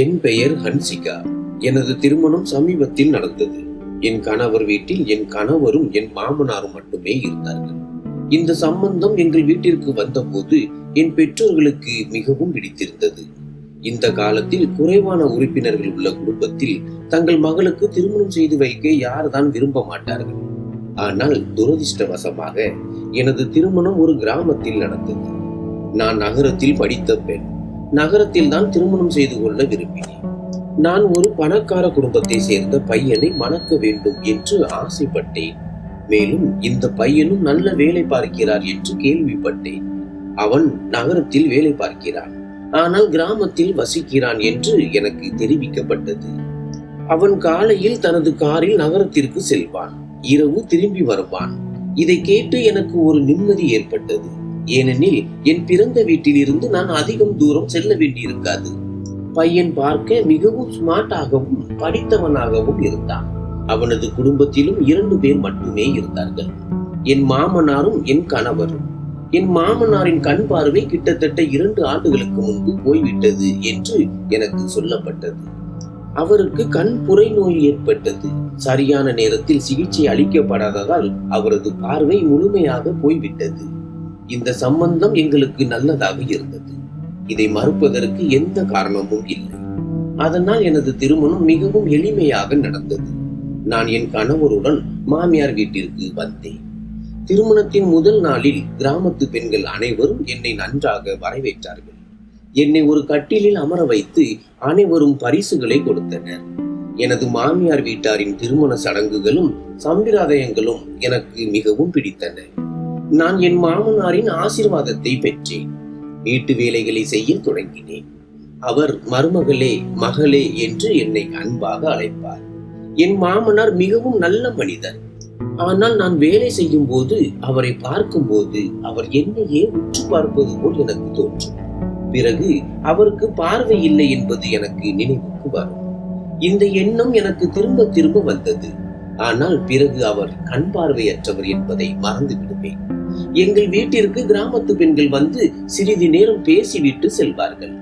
என் பெயர் ஹன்சிகா. எனது திருமணம் சமீபத்தில் நடந்தது. என் கணவர் வீட்டில் என் கணவரும் என் மாமனாரும் மட்டுமே இருந்தார்கள். இந்த சம்பந்தம் எங்கள் வீட்டிற்கு வந்தபோது என் பெற்றோர்களுக்கு மிகவும் பிடித்திருந்தது. இந்த காலத்தில் குறைவான உறுப்பினர்கள் உள்ள குடும்பத்தில் தங்கள் மகளுக்கு திருமணம் செய்து வைக்க யார்தான் விரும்ப மாட்டார்கள். ஆனால் துரதிர்ஷ்டவசமாக எனது திருமணம் ஒரு கிராமத்தில் நடந்தது. நான் நகரத்தில் படித்த பெண். நகரத்தில் தான் திருமணம் செய்து கொள்ள விரும்பினேன். நான் ஒரு பணக்கார குடும்பத்தை சேர்ந்த பையனை மணக்க வேண்டும் என்று ஆசைப்பட்டேன். மேலும் இந்த பையனும் நல்ல வேலை பார்க்கிறார் என்று கேள்விப்பட்டேன். அவன் நகரத்தில் வேலை பார்க்கிறான். ஆனால் கிராமத்தில் வசிக்கிறான் என்று எனக்கு தெரிவிக்கப்பட்டது. அவன் காலையில் தனது காரில் நகரத்திற்கு செல்வான். இரவு திரும்பி வருவான். இதை கேட்டு எனக்கு ஒரு நிம்மதி ஏற்பட்டது. ஏனெனில் என் பிறந்த வீட்டிலிருந்து நான் அதிகம் தூரம் செல்ல வேண்டியிருக்காது. பையன் பார்க்க மிகவும் ஸ்மார்ட்டாகவும் படித்தவனாகவும் இருந்தான். அவனது குடும்பத்திலும் இரண்டு பேர் மட்டுமே இருந்தார்கள். என் மாமனாரும் என் கணவரும். என் மாமனாரின் கண் பார்வை கிட்டத்தட்ட இரண்டு ஆண்டுகளுக்கு முன்பு போய்விட்டது என்று எனக்கு சொல்லப்பட்டது. அவருக்கு கண் புரை நோய் ஏற்பட்டது. சரியான நேரத்தில் சிகிச்சை அளிக்கப்படாததால் அவரது பார்வை முழுமையாக போய்விட்டது. இந்த சம்பந்தம் எங்களுக்கு நல்லதாக இருந்தது. இதை மறுப்பதற்கு எந்த காரணமும் இல்லை. அதனால் எனது திருமணம் மிகவும் எளிமையாக நடந்தது. நான் என் கணவருடன் மாமியார் வீட்டிற்கு வந்தேன். திருமணத்தின் முதல் நாளில் கிராமத்து பெண்கள் அனைவரும் என்னை நன்றாக வரவேற்றார்கள். என்னை ஒரு கட்டிலில் அமர வைத்து அனைவரும் பரிசுகளை கொடுத்தனர். எனது மாமியார் வீட்டாரின் திருமண சடங்குகளும் சம்பிரதாயங்களும் எனக்கு மிகவும் பிடித்தன. நான் என் மாமனாரின் ஆசிர்வாதத்தை பெற்றேன். வீட்டு வேலைகளை செய்ய தொடங்கினேன். அவர் மருமகளே மகளே என்று என்னை அன்பாக அழைப்பார். என் மாமனார் மிகவும் நல்ல மனிதர். ஆனால் நான் வேலை செய்யும் போது அவரை பார்க்கும்போது அவர் என்னையே உற்று பார்ப்பது போல் எனக்கு தோன்றும் பிறகு அவருக்கு பார்வை இல்லை என்பது எனக்கு நினைவுக்கு வரும். இந்த எண்ணம் எனக்கு திரும்ப திரும்ப வந்தது. ஆனால் பிறகு அவர் கண் பார்வையற்றவர் என்பதை மறந்து விடுவேன் எங்கள் வீட்டிற்கு கிராமத்து பெண்கள் வந்து சிறிது நேரம் பேசிவிட்டு செல்வார்கள்.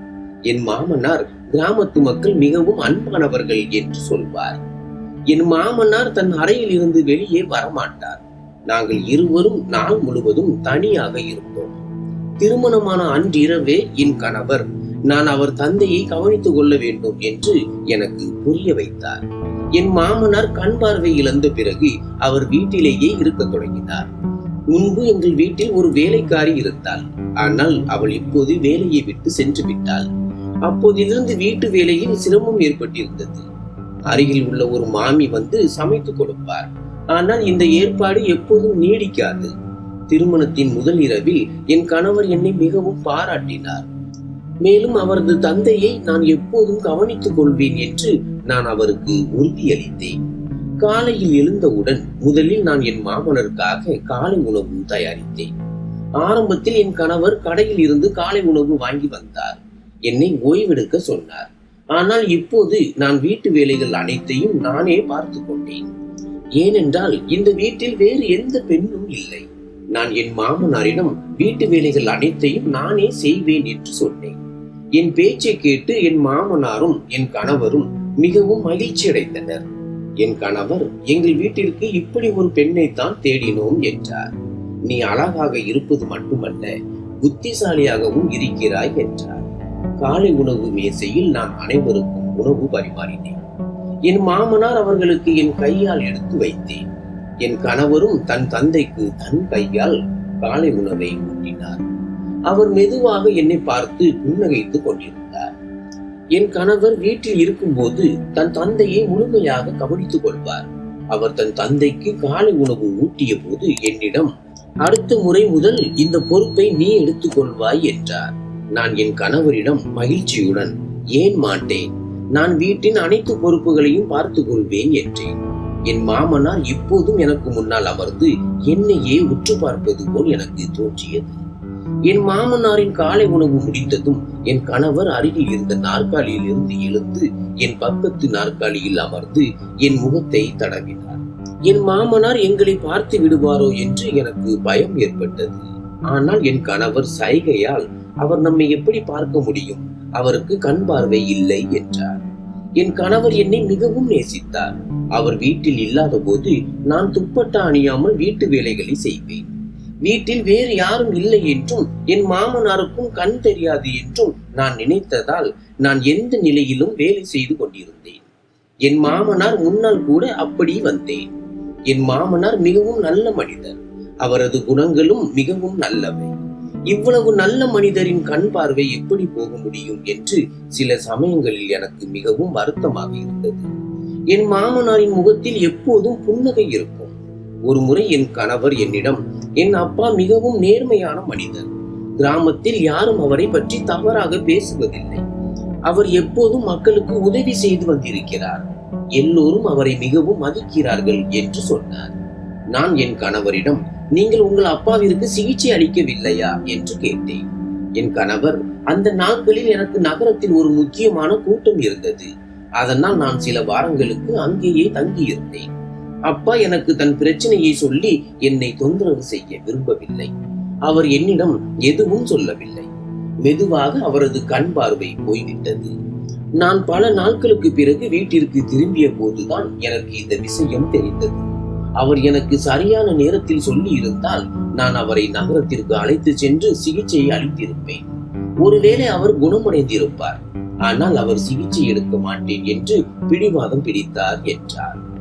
என் மாமனார் கிராமத்து மக்கள் மிகவும் அன்பானவர்கள் என்று சொல்வார். என் மாமனார் தன் அறையில் இருந்து வெளியே வரமாட்டார். நாங்கள் இருவரும் நாள் முழுவதும் தனியாக இருந்தோம். திருமணமான அன்றிரவே என் கணவர் நான் அவர் தந்தையை கவனித்துக் கொள்ள வேண்டும் என்று எனக்கு புரிய வைத்தார். என் மாமனார் கண் பார்வை இழந்த பிறகு அவர் வீட்டிலேயே இருக்கத் தொடங்கினார். முன்பு எங்கள் வீட்டில் ஒரு வேலைக்காரி இருந்தாள். ஆனால் அவள் இப்போது வேலையை விட்டு சென்று விட்டாள். அப்போதிலிருந்து வீட்டு வேலையில் சிரமம் ஏற்பட்டிருந்தது. அருகில் உள்ள ஒரு மாமி வந்து சமைத்து கொடுப்பார். ஆனால் இந்த ஏற்பாடு எப்போதும் நீடிக்காது. திருமணத்தின் முதல் இரவில் என் கணவர் என்னை மிகவும் பாராட்டினார். மேலும் அவரது தந்தையை நான் எப்போதும் கவனித்துக் கொள்வேன் என்று நான் அவருக்கு உறுதியளித்தேன். காலையில் எழுந்தவுடன் முதலில் நான் என் மாமனருக்காக காலை உணவு தயாரித்தேன். ஆரம்பத்தில் என் கணவர் கடையில் இருந்து காலை உணவு வாங்கி வந்தார். என்னை ஓய்வெடுக்க சொன்னார். ஆனால் இப்போது நான் வீட்டு வேலைகள் அனைத்தையும் நானே பார்த்து கொண்டேன். ஏனென்றால் இந்த வீட்டில் வேறு எந்த பெண்ணும் இல்லை. நான் என் மாமனாரிடம் வீட்டு வேலைகள் அனைத்தையும் நானே செய்வேன் என்று சொன்னேன். என் பேச்சை கேட்டு என் மாமனாரும் என் கணவரும் மிகவும் மகிழ்ச்சி அடைந்தனர் என் கணவர் எங்கள் வீட்டிற்கு இப்படி ஒரு பெண்ணைத்தான் தேடினோம் என்றார். நீ அழகாக இருப்பது மட்டுமல்ல புத்திசாலியாகவும் இருக்கிறாய் என்றார். காலை உணவு மேசையில் நான் அனைவருக்கும் உணவு பரிமாறினேன். என் மாமனார் அவர்களுக்கு என் கையால் எடுத்து வைத்தேன். என் கணவரும் தன் தந்தைக்கு தன் கையால் காலை உணவை ஊட்டினார். அவர் மெதுவாக என்னை பார்த்து புன்னகைத்துக் கொண்டிருந்தார். என் கணவர் வீட்டில் இருக்கும்போது தன் தந்தையை முழுமையாக கவனித்துக் கொள்வார். அவர் தன் தந்தைக்கு காலை உணவு ஊட்டிய போது என்னிடம் அடுத்த முறை முதல் இந்த பொறுப்பை நீ எடுத்துக்கொள்வாய் என்றார். நான் என் கணவரிடம் மகிழ்ச்சியுடன் ஏன் மாட்டேன்? நான் வீட்டின் அனைத்து பொறுப்புகளையும் பார்த்துக் கொள்வேன் என்றேன். என் மாமனார் இப்போதும் எனக்கு முன்னால் அமர்ந்து என்னையே உற்று பார்ப்பது போல் எனக்கு தோன்றியது. என் மாமனாரின் காலை உணவு முடிந்ததும் என் கணவர் அருகில் இருந்த நாற்காலியில் இருந்து எழுந்து என் பக்கத்து நாற்காலியில் அமர்ந்து என் முகத்தை தடவினார். என் மாமனார் எங்களை பார்த்து விடுவாரோ என்று எனக்கு பயம் ஏற்பட்டது. ஆனால் என் கணவர் சைகையால் அவர் நம்மை எப்படி பார்க்க முடியும்? அவருக்கு கண் பார்வை இல்லை என்றார். என் கணவர் என்னை மிகவும் நேசித்தார். அவர் வீட்டில் இல்லாத போது நான் துப்பட்டா அணியாமல் வீட்டு வேலைகளை செய்வேன். வீட்டில் வேறு யாரும் இல்லை என்றும் என் மாமனாருக்கும் கண் தெரியாது என்றும் நான் நினைத்ததால் நான் எந்த நிலையிலும் வேலை செய்து கொண்டிருந்தேன். என் மாமனார் முன்னால் கூட அப்படி வந்தேன். என் மாமனார் மிகவும் நல்ல மனிதர். அவரது குணங்களும் மிகவும் நல்லவை. இவ்வளவு நல்ல மனிதரின் கண் பார்வை எப்படி போக முடியும் என்று சில சமயங்களில் எனக்கு மிகவும் வருத்தமாக இருந்தது. என் மாமனாரின் முகத்தில் எப்போதும் புன்னகை இருக்கும். ஒரு முறை என் கணவர் என்னிடம் என் அப்பா மிகவும் நேர்மையான மனிதர். கிராமத்தில் யாரும் அவரை பற்றி தவறாக பேசுவதில்லை. அவர் எப்போதும் மக்களுக்கு உதவி செய்து வந்திருக்கிறார். எல்லோரும் அவரை மிகவும் மதிக்கிறார்கள் என்று சொன்னார். நான் என் கணவரிடம் நீங்கள் உங்கள் அப்பாவிற்கு சிகிச்சை அளிக்கவில்லையா? என்று கேட்டேன். என் கணவர் அந்த நாட்களில் எனக்கு நகரத்தில் ஒரு முக்கியமான கூட்டம் இருந்தது. அதனால் நான் சில வாரங்களுக்கு அங்கேயே தங்கியிருந்தேன். அப்பா எனக்கு தன் பிரச்சனையை சொல்லி என்னை தொந்தரவு செய்ய விரும்பவில்லை. அவர் என்னிடம் எதுவும் சொல்லவில்லை. மெதுவாக அவரது கண் பார்வை போய்விட்டது. நான் பல நாட்களுக்கு பிறகு வீட்டிற்கு திரும்பிய போதுதான் எனக்கு இந்த விஷயம் தெரிந்தது. அவர் எனக்கு சரியான நேரத்தில் சொல்லி இருந்தால் நான் அவரை நகரத்திற்கு அழைத்து சென்று சிகிச்சையை அளித்திருப்பேன். ஒருவேளை அவர் குணமடைந்திருப்பார். ஆனால் அவர் சிகிச்சை எடுக்க மாட்டேன் என்று பிடிவாதம் பிடித்தார் என்றார்.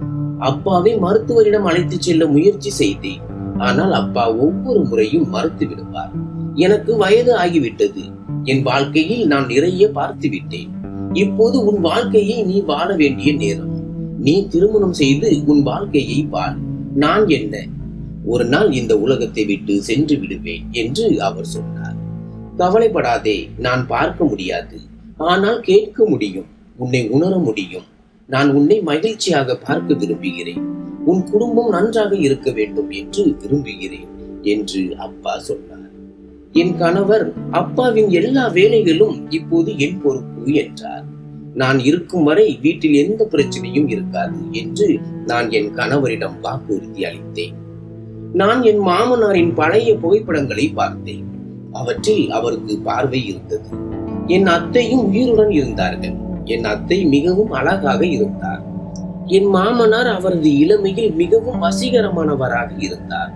அப்பாவை மருத்துவரிடம் அழைத்து செல்ல முயற்சி செய்தேன். ஆனால் அப்பா ஒவ்வொரு முறையும் மறுத்து விடுவார். எனக்கு வயது ஆகிவிட்டது. என் வாழ்க்கையில் நான் நிறைய பார்த்து விட்டேன். இப்போது உன் வாழ்க்கையை நீ வாழ வேண்டிய நேரம். நீ திருமணம் செய்து உன் வாழ்க்கையை வாழ் நான் என்ன? ஒரு நாள் இந்த உலகத்தை விட்டு சென்று விடுவேன் என்று அவர் சொன்னார். கவலைப்படாதே நான் பார்க்க முடியாது. ஆனால் கேட்க முடியும். உன்னை உணர முடியும். நான் உன்னை மகிழ்ச்சியாக பார்க்க விரும்புகிறேன். உன் குடும்பம் நன்றாக இருக்க வேண்டும் என்று விரும்புகிறேன் என்று அப்பா சொன்னார். என் கணவர் அப்பாவின் எல்லா வேலைகளும் இப்போது என் பொறுப்பு என்றார். நான் இருக்கும் வரை வீட்டில் எந்த பிரச்சனையும் இருக்காது என்று நான் என் கணவரிடம் வாக்குறுதி அளித்தேன். நான் என் மாமனாரின் பழைய புகைப்படங்களை பார்த்தேன். அவற்றில் அவருக்கு பார்வை இருந்தது. என் அத்தையும் உயிருடன் இருந்தார்கள். என் அத்தை மிகவும் அழகாக இருந்தார். என் மாமனார் அவரது இளமையில் மிகவும் வசீகரமானவராக இருந்தார்.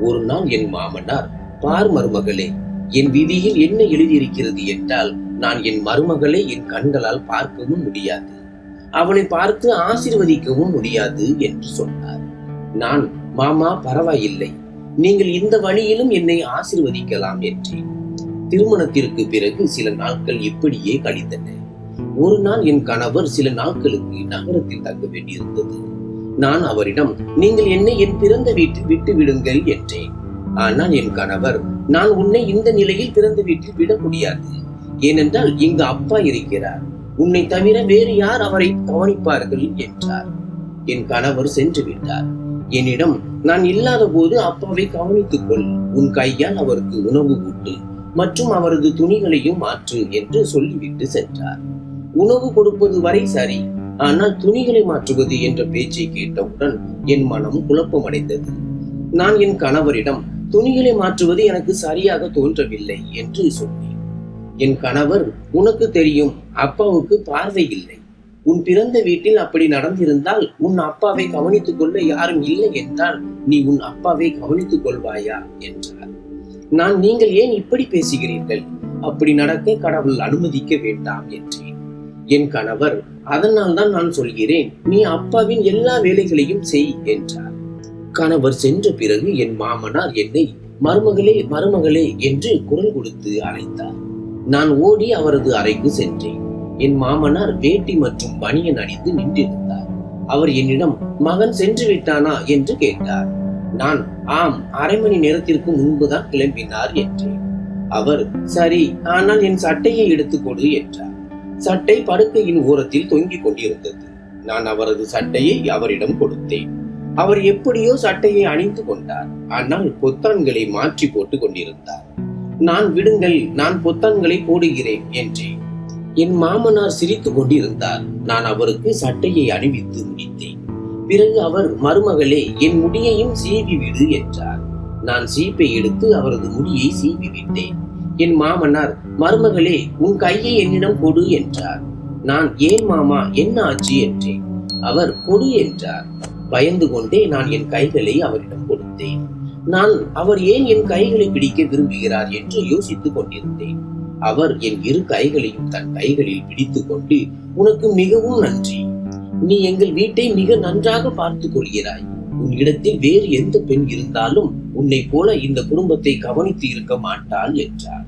ஒரு நாள் என் மாமனார் பார் மருமகளே என் விதியில் என்ன எழுதியிருக்கிறது என்றால் நான் என் மருமகளை என் கண்களால் பார்க்கவும் முடியாது. அவளை பார்த்து ஆசிர்வதிக்கவும் முடியாது என்று சொன்னார். நான் மாமா பரவாயில்லை. நீங்கள் இந்த வழியிலும் என்னை ஆசிர்வதிக்கலாம் என்றேன். திருமணத்திற்கு பிறகு சில நாட்கள் இப்படியே கழிந்தன. ஒரு நாள் என் கணவர் சில நாட்களுக்கு நகரத்தில் தங்க வேண்டியிருந்தது. நான் அவரிடம் நீங்கள் என்னை என் பிறந்த வீட்டில் விட்டு விடுங்கள் என்றேன். ஆனால் என் கணவர் நான் உன்னை இந்த நிலையில் பிறந்த வீட்டில் விட முடியாது. ஏனென்றால் இங்கு அப்பா இருக்கிறார். உன்னை தவிர வேறு யார் அவரை கவனிப்பார்கள்? என்றார். என் கணவர் சென்று விட்டார். என்னிடம் நான் இல்லாத போது அப்பாவை கவனித்துக் கொள். உன் கையால் அவருக்கு உணவு ஊட்டு. மற்றும் அவரது துணிகளையும் மாற்று என்று சொல்லிவிட்டு சென்றார். உணவு கொடுப்பது வரை சரி. ஆனால் துணிகளை மாற்றுவது என்ற பேச்சை கேட்டவுடன் என் மனம் குழப்பமடைந்தது. நான் என் கணவரிடம் துணிகளை மாற்றுவது எனக்கு சரியாக தோன்றவில்லை என்று சொன்னேன். என் கணவர் உனக்கு தெரியும் அப்பாவுக்கு பார்வை இல்லை. உன் பிறந்த வீட்டில் அப்படி நடந்திருந்தால் உன் அப்பாவை கவனித்துக் கொள்ள யாரும் இல்லை என்றால் நீ உன் அப்பாவை கவனித்துக் கொள்வாயா? என்றார். நான் நீங்கள் ஏன் இப்படி பேசுகிறீர்கள்? அப்படி நடக்க கடவுள் அனுமதிக்க வேண்டாம் என்றேன் என் கணவர் அதனால் தான் நான் சொல்கிறேன் நீ அப்பாவின் எல்லா வேலைகளையும் செய் என்றார். கணவர் சென்ற பிறகு என் மாமனார் என்னை மருமகளே மருமகளே என்று குரல் கொடுத்து அழைத்தார். நான் ஓடி அவரது அறைக்கு சென்றேன். என் மாமனார் வேட்டி மற்றும் பனியன் அணிந்து நின்றிருந்தார். அவர் என்னிடம் மகன் சென்று விட்டானா? என்று கேட்டார். நான் ஆம் அரை மணி நேரத்திற்கு முன்புதான் கிளம்பினார் என்றேன். அவர் சரி ஆனால் என் சட்டையை எடுத்துக் கொடு என்றார். சட்டை படுக்கையின் ஓரத்தில் தொங்கிக் கொண்டிருந்தது. நான் அவரது சட்டையை அவரிடம் கொடுத்தேன். அவர் எப்படியோ சட்டையை அணிந்து கொண்டார். ஆனால் பொத்தான்களை மாற்றி போட்டுக் கொண்டிருந்தார். நான் விடுங்கள் நான் பொத்தான்களை போடுகிறேன் என்றேன். என் மாமனார் சிரித்துக் கொண்டிருந்தார். நான் அவருக்கு சட்டையை அணிவித்து முடித்தேன். பிறகு அவர் மருமகளே என் முடியையும் சீவி விடு என்றார். நான் சீப்பை எடுத்து அவரது முடியை சீவி விட்டேன். என் மாமனார் மருமகளே உன் கையை என்னிடம் கொடு என்றார். நான் ஏன் மாமா என்ன ஆச்சு என்றேன். அவர் கொடு என்றார். பயந்து கொண்டே நான் என் கைகளை அவரிடம் கொடுத்தேன். நான் அவர் ஏன் என் கைகளை பிடிக்க விரும்புகிறார் என்று யோசித்துக் கொண்டிருந்தேன். அவர் என் இரு கைகளையும் தன் கைகளில் பிடித்துக் கொண்டு உனக்கு மிகவும் நன்றி. நீ எங்கள் வீட்டை மிக நன்றாக பார்த்துக் கொள்கிறாய். உன் இடத்தில் வேறு எந்த பெண் இருந்தாலும் உன்னை போல இந்த குடும்பத்தை கவனித்து இருக்க மாட்டாள் என்றார்.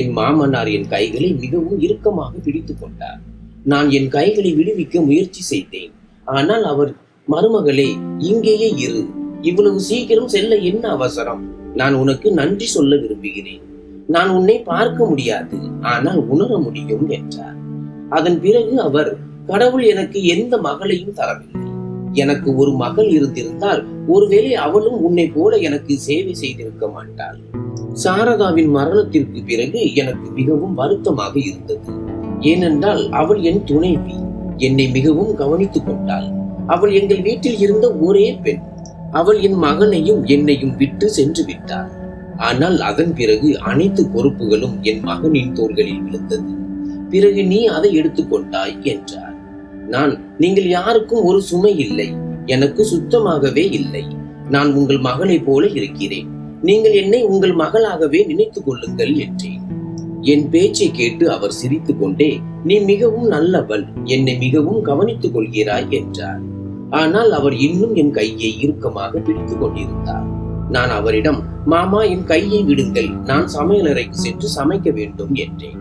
என் மாமனார் என் கைகளை மிகவும் இறுக்கமாக பிடித்துக் கொண்டார். நான் என் கைகளை விடுவிக்க முயற்சி செய்தேன். ஆனால் அவர் மருமகளே இங்கேயே இரு. இவ்வளவு சீக்கிரம் செல்ல என்ன அவசரம்? நான் உனக்கு நன்றி சொல்ல விரும்புகிறேன். நான் உன்னை பார்க்க முடியாது. ஆனால் உணர முடியும் என்றார். அதன் பிறகு அவர் கடவுள் எனக்கு எந்த மகளையும் தரவில்லை. எனக்கு ஒரு மகள் இருந்திருந்தால் ஒருவேளை அவளும் உன்னை போல எனக்கு சேவை செய்திருக்க மாட்டாள். சாரதாவின் மரணத்திற்கு பிறகு எனக்கு மிகவும் வருத்தமாக இருந்தது. ஏனென்றால் அவள் என் துணைவி. என்னை மிகவும் கவனித்துக் கொண்டாள். அவள் எங்கள் வீட்டில் இருந்த ஒரே பெண். அவள் என் மகனையும் என்னையும் விட்டு சென்று விட்டாள். ஆனால் அதன் பிறகு அனைத்து பொறுப்புகளும் என் மகனின் தோள்களில் விழுந்தது. பிறகு நீ அதை எடுத்துக்கொண்டாய் என்றார். நான் நீங்கள் யாருக்கும் ஒரு சுமை இல்லை. எனக்கு சுத்தமாகவே இல்லை. நான் உங்கள் மகளைப் போல இருக்கிறேன். நீங்கள் என்னை உங்கள் மகளாகவே நினைத்துக் கொள்ளுங்கள் என்றேன். என் பேச்சை கேட்டு அவர் சிரித்து கொண்டே நீ மிகவும் நல்லவள் என்னை மிகவும் கவனித்துக் கொள்கிறாய் என்றார். ஆனால் அவர் இன்னும் என் கையை இறுக்கமாக பிடித்துக் கொண்டிருந்தார். நான் அவரிடம் மாமா என் கையை விடுங்கள் நான் சமையலறைக்கு சென்று சமைக்க வேண்டும் என்றேன்.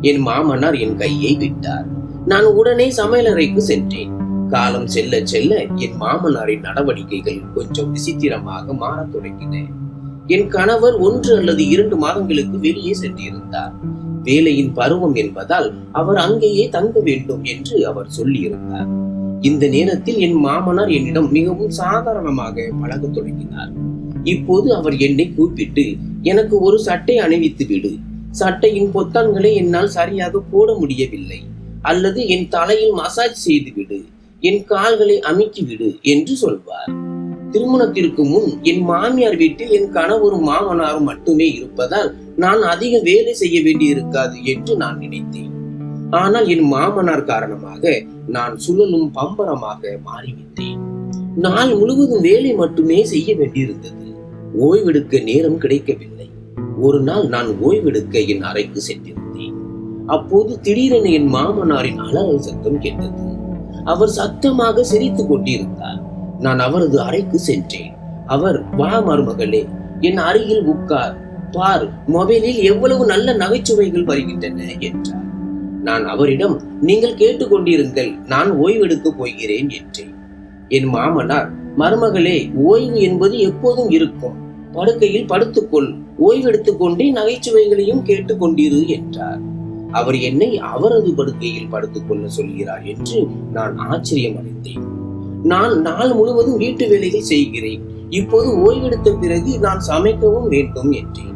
என் மாமனார் என் கையை விட்டார். நான் உடனே சமையலறைக்கு சென்றேன். காலம் செல்ல செல்ல என் மாமனாரின் நடவடிக்கைகள் கொஞ்சம் விசித்திரமாக மாறத் தொடங்கின. என் கணவர் ஒன்று அல்லது இரண்டு மாதங்களுக்கு வெளியே சென்றிருந்தார். வேலையின் பருவம் என்பதால் அவர் அங்கேயே தங்க வேண்டும் என்று அவர் சொல்லியிருந்தார். இந்த நேரத்தில் என் மாமனார் என்னிடம் மிகவும் சாதாரணமாக பழக தொடங்கினார். இப்போது அவர் என்னை கூப்பிட்டு எனக்கு ஒரு சட்டை அணிவித்து விடு. சட்டையின் பொத்தான்களை என்னால் சரியாக போட முடியவில்லை. அல்லது என் தலையில் மசாஜ் செய்து விடு. என் கால்களை அமுக்கி விடு என்று சொல்வார். திருமணத்திற்கு முன் என் மாமியார் வீட்டில் என் கணவரும் மாமனாரும் மட்டுமே இருப்பதால் நான் அதிக வேலை செய்ய வேண்டியிருக்காது என்று நான் நினைத்தேன். ஆனால் என் மாமனார் காரணமாக நான் சுழலும் பம்பரமாக மாறிவிட்டேன். நாள் முழுவதும் வேலை மட்டுமே செய்ய வேண்டியிருந்தது. ஓய்வெடுக்க நேரம் கிடைக்கவில்லை. ஒரு நாள் நான் ஓய்வெடுக்க என் அறைக்கு சென்றிருந்தேன். அப்போது திடீரென என் மாமனாரின் அலறல் சத்தம் கேட்டது. அவர் சத்தமாக சிரித்துக் கொண்டிருந்தார். நான் அவரது அறைக்கு சென்றேன். அவர் வா மருமகளே. என் அருகில் உட்கார். பார் மொபைலில் எவ்வளவு நல்ல நகைச்சுவைகள் வருகின்றன என்றார். நான் அவரிடம் நீங்கள் கேட்டுக்கொண்டிருங்கள் நான் ஓய்வெடுக்க போகிறேன் என்றேன். என் மாமனார் மருமகளே ஓய்வு என்பது எப்போதும் இருக்கும். படுக்கையில் படுத்துக்கொள். ஓய்வெடுத்துக் கொண்டே நகைச்சுவைகளையும் கேட்டுக்கொண்டிரு என்றார். அவர் என்னை அவரது படுக்கையில் படுத்துக் கொள்ள சொல்கிறார் என்று நான் ஆச்சரியமடைந்தேன். நான் நாள் முழுவதும் வீட்டு வேலைகள் செய்கிறேன். இப்போது ஓய்வெடுத்த பிறகு நான் சமைக்கவும் வேண்டும் என்றேன்.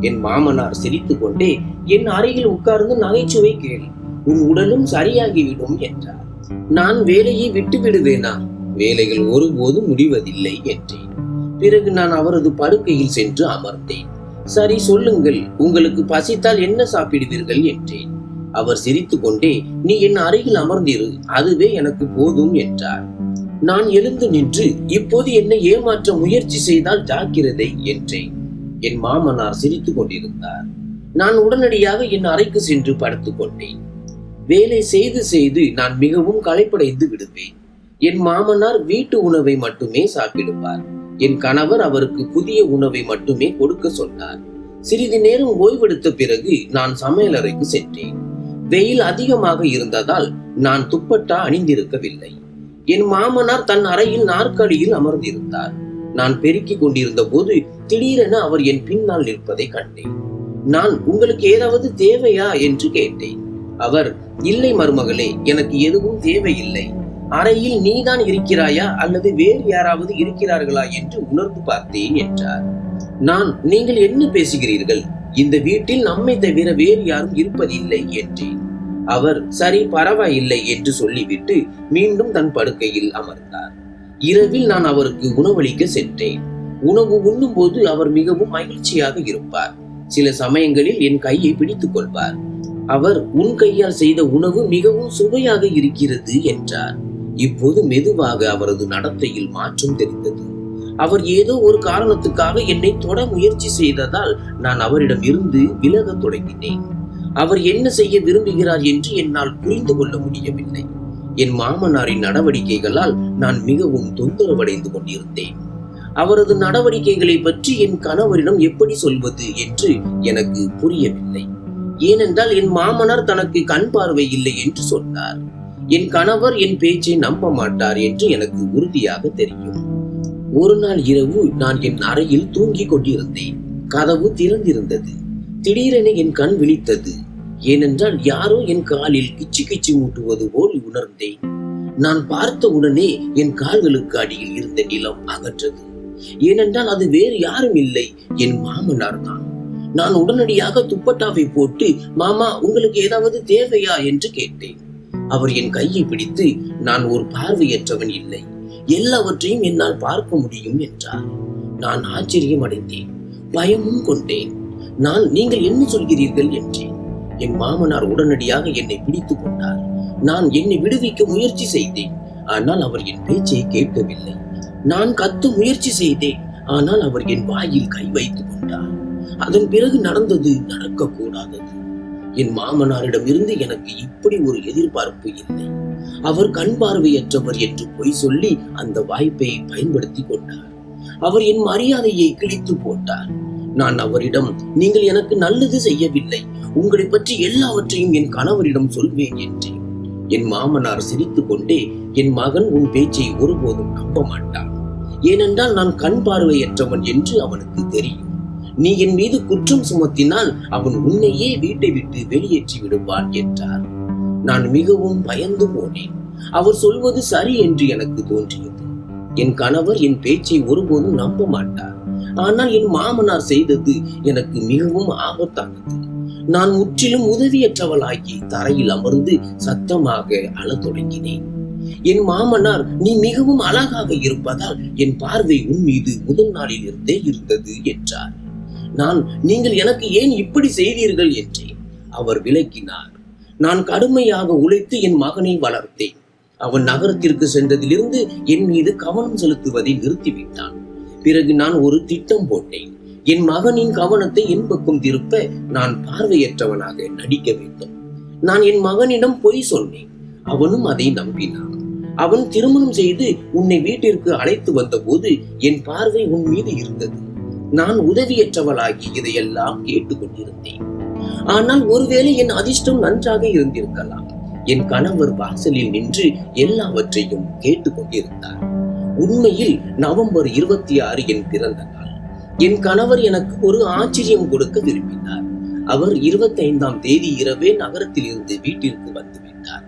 என் மாமனார் சிரித்துக்கொண்டே என் அருகில் உட்கார்ந்து நகைச்சுவை கேள். உன் உடலும் சரியாகிவிடும் என்றார். நான் வேலையை விட்டு விடுவேனா? வேலைகள் ஒருபோதும் முடிவதில்லை என்றேன். பிறகு நான் அவரது படுக்கையில் சென்று அமர்ந்தேன். சரி சொல்லுங்கள். உங்களுக்கு பசித்தால் என்ன சாப்பிடுவீர்கள்? என்றேன். அவர் சிரித்துக்கொண்டே நீ என் அருகில் அமர்ந்திரு. அதுவே எனக்கு போதும் என்றார். நான் எழுந்து நின்று இப்போது என்னை ஏமாற்ற முயற்சி செய்தால் ஜாக்கிரதை என்றேன். என் மாமனார் சிரித்துக் கொண்டிருந்தார். நான் உடனடியாக என் அறைக்கு சென்று படுத்துக் கொண்டேன். வேலை செய்து செய்து நான் மிகவும் களைப்படைந்து விடுவேன். என் மாமனார் வீட்டு உணவை மட்டுமே சாப்பிடுவார். என் கணவர் அவருக்கு புதிய உணவை மட்டுமே கொடுக்க சொன்னார். சிறிது நேரம் ஓய்வெடுத்த பிறகு நான் சமையலறைக்கு சென்றேன். வெயில் அதிகமாக இருந்ததால் நான் துப்பட்டா அணிந்திருக்கவில்லை. என் மாமனார் தன் அறையில் நாற்காலியில் அமர்ந்திருந்தார். நான் பெருக்கிக் கொண்டிருந்த போது திடீரென அவர் என் பின்னால் நிற்பதை கண்டேன். நான் உங்களுக்கு ஏதாவது தேவையா? என்று கேட்டேன். அவர் இல்லை மருமகளே எனக்கு எதுவும் தேவையில்லை. அறையில் நீதான் இருக்கிறாயா? அல்லது வேறு யாராவது இருக்கிறார்களா? என்று உணர்ந்து பார்த்தேன் என்றார். நான் நீங்கள் என்ன பேசுகிறீர்கள்? இந்த வீட்டில் நம்மை தவிர வேறு யாரும் இருப்பதில்லை என்றேன். அவர் சரி பரவாயில்லை என்று சொல்லிவிட்டு மீண்டும் தன் படுக்கையில் அமர்ந்தார். இரவில் நான் அவருக்கு உணவளிக்க சென்றேன். உணவு உண்ணும்போது அவர் மிகவும் மகிழ்ச்சியாக இருப்பார். சில சமயங்களில் என் கையை பிடித்துக் கொள்வார். அவர் உன் கையால் செய்த உணவு மிகவும் சுவையாக இருக்கிறது என்றார். இப்போது மெதுவாக அவரது நடத்தையில் மாற்றம் தெரிந்தது. அவர் ஏதோ ஒரு காரணத்துக்காக என்னை தொட முயற்சி செய்ததால் நான் அவரிடம் இருந்து விலகத் தொடங்கினேன். அவர் என்ன செய்ய விரும்புகிறார் என்று என்னால் புரிந்து கொள்ள முடியவில்லை. என் மாமனாரின் நடவடிக்கைகளால் நான் மிகவும் தொந்தரவடைந்து கொண்டிருந்தேன். அவரது நடவடிக்கைகளை பற்றி என் கணவரிடம் எப்படி சொல்வது என்று எனக்கு புரியவில்லை. ஏனென்றால் என் மாமனார் தனக்கு கண் பார்வை இல்லை என்று சொன்னார். என் கணவர் என் பேச்சை நம்ப மாட்டார் என்று எனக்கு உறுதியாக தெரியும். ஒரு நாள் இரவு நான் என் அறையில் தூங்கிக் கொண்டிருந்தேன். கதவு திறந்திருந்தது. திடீரென என் கண் விழித்தது. ஏனென்றால் யாரோ என் காலில் கிச்சு கிச்சு மூட்டுவது போல் உணர்ந்தேன். நான் பார்த்த உடனே என் கால்களுக்கு அடியில் இருந்த நிலம் அகற்றது. ஏனென்றால் அது வேறு யாரும் இல்லை என் மாமனார் தான். நான் உடனடியாக துப்பட்டாவை போட்டு மாமா உங்களுக்கு ஏதாவது தேவையா? என்று கேட்டேன். அவர் என் கையை பிடித்து நான் ஒரு பார்வையற்றவன் இல்லை. எல்லாவற்றையும் என்னால் பார்க்க முடியும் என்றார். நான் ஆச்சரியம் அடைந்தேன் பயமும் கொண்டேன். நான் நீங்கள் என்ன சொல்கிறீர்கள் என்றேன். என் மாமனார் உடனடியாக என்னை பிடித்துக் கொண்டார். நான் என்னை விடுவிக்க முயற்சி செய்தேன். ஆனால் அவர் என் பேச்சை கேட்கவில்லை. நான் கத்த முயற்சி செய்தேன். ஆனால் அவர் என் வாயில் கை வைத்துக் கொண்டார். அதன் பிறகு நடந்தது நடக்கக்கூடாதது. என் மாமனாரிடம் இருந்து எனக்கு இப்படி ஒரு எதிர்பார்ப்பு இல்லை. அவர் கண் பார்வையற்றவர் என்று பொய் சொல்லி அந்த வாய்ப்பை பயன்படுத்தி கொண்டார். அவர் என் மரியாதையை கிழித்து போட்டார். நான் அவரிடம் நீங்கள் எனக்கு நல்லது செய்யவில்லை. உங்களை பற்றி எல்லாவற்றையும் என் கணவரிடம் சொல்வேன் என்றேன். என் மாமனார் சிரித்து கொண்டே என் மகன் உன் பேச்சை ஒருபோதும் நம்ப மாட்டான். ஏனென்றால் நான் கண் பார்வையற்றவன் என்று அவனுக்கு தெரியும். நீ என் மீது குற்றம் சுமத்தினால் அவன் உன்னையே வீட்டை விட்டு வெளியேற்றி விடுவான் என்றார். நான் மிகவும் பயந்து போனேன். அவர் சொல்வது சரி என்று எனக்கு தோன்றியது. என் கணவர் என் பேச்சை ஒருபோதும் நம்ப மாட்டார். ஆனால் என் மாமனார் செய்தது எனக்கு மிகவும் ஆபத்தானது. நான் முற்றிலும் உதவியற்றவளாகி தரையில் அமர்ந்து சத்தமாக அழத் தொடங்கினேன். என் மாமனார் நீ மிகவும் அழகாக இருப்பதால் என் பார்வை உன் மீது முதல் நாளில் இருந்தே இருந்தது என்றார். நான் நீங்கள் எனக்கு ஏன் இப்படி செய்தீர்கள்? என்றேன். அவர் விளக்கினார். நான் கடுமையாக உழைத்து என் மகனை வளர்த்தேன். அவன் நகரத்திற்கு சென்றதிலிருந்து என் மீது கவனம் செலுத்துவதை நிறுத்திவிட்டான். பிறகு நான் ஒரு திட்டம் போட்டேன். என் மகனின் கவனத்தை என் பக்கம் திருப்ப நான் பார்வையற்றவனாக நடிக்க வேண்டும். நான் என் மகனிடம் பொய் சொன்னேன். அவனும் அதை நம்பினான். அவன் திருமணம் செய்து உன்னை வீட்டிற்கு அழைத்து வந்தபோது என் பார்வை உன் மீது இருந்தது. நான் உதவியற்றவளாகி இதையெல்லாம் கேட்டுக்கொண்டிருந்தேன். ஆனால் ஒருவேளை என் அதிர்ஷ்டம் நன்றாக இருந்திருக்கலாம். என் கணவர் வாசலில் நின்று எல்லாவற்றையும் கேட்டுக்கொண்டிருந்தார். உண்மையில் நவம்பர் இருபத்தி ஆறு என் பிறந்த நாள். என் கணவர் எனக்கு ஒரு ஆச்சரியம் கொடுக்க விரும்பினார். அவர் இருபத்தி ஐந்தாம் தேதி இரவே நகரத்தில் இருந்து வீட்டிற்கு வந்து விட்டார்.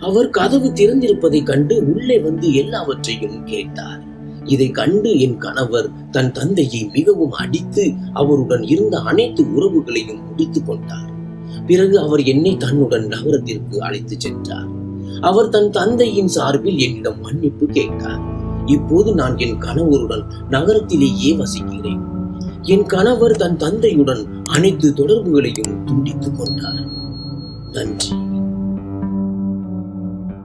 அவர் கதவு திறந்திருப்பதை கண்டு உள்ளே வந்து எல்லாவற்றையும் கேட்டார். இதை கண்டு என் கணவர் தன் தந்தையை மிகவும் அடித்து அவருடன் இருந்த அனைத்து உறவுகளையும் முடித்துக் கொண்டார். பிறகு அவர் என்னை தன்னுடன் நகரத்திற்கு அழைத்து சென்றார். அவர் தன் தந்தையின் சார்பில் என்னிடம் மன்னிப்பு கேட்டார். இப்போது நான் என் கணவருடன் நகரத்திலேயே வசிக்கிறேன். என் கணவர் தன் தந்தையுடன் அனைத்து தொடர்புகளையும் துண்டித்துக் கொண்டார். நன்றி.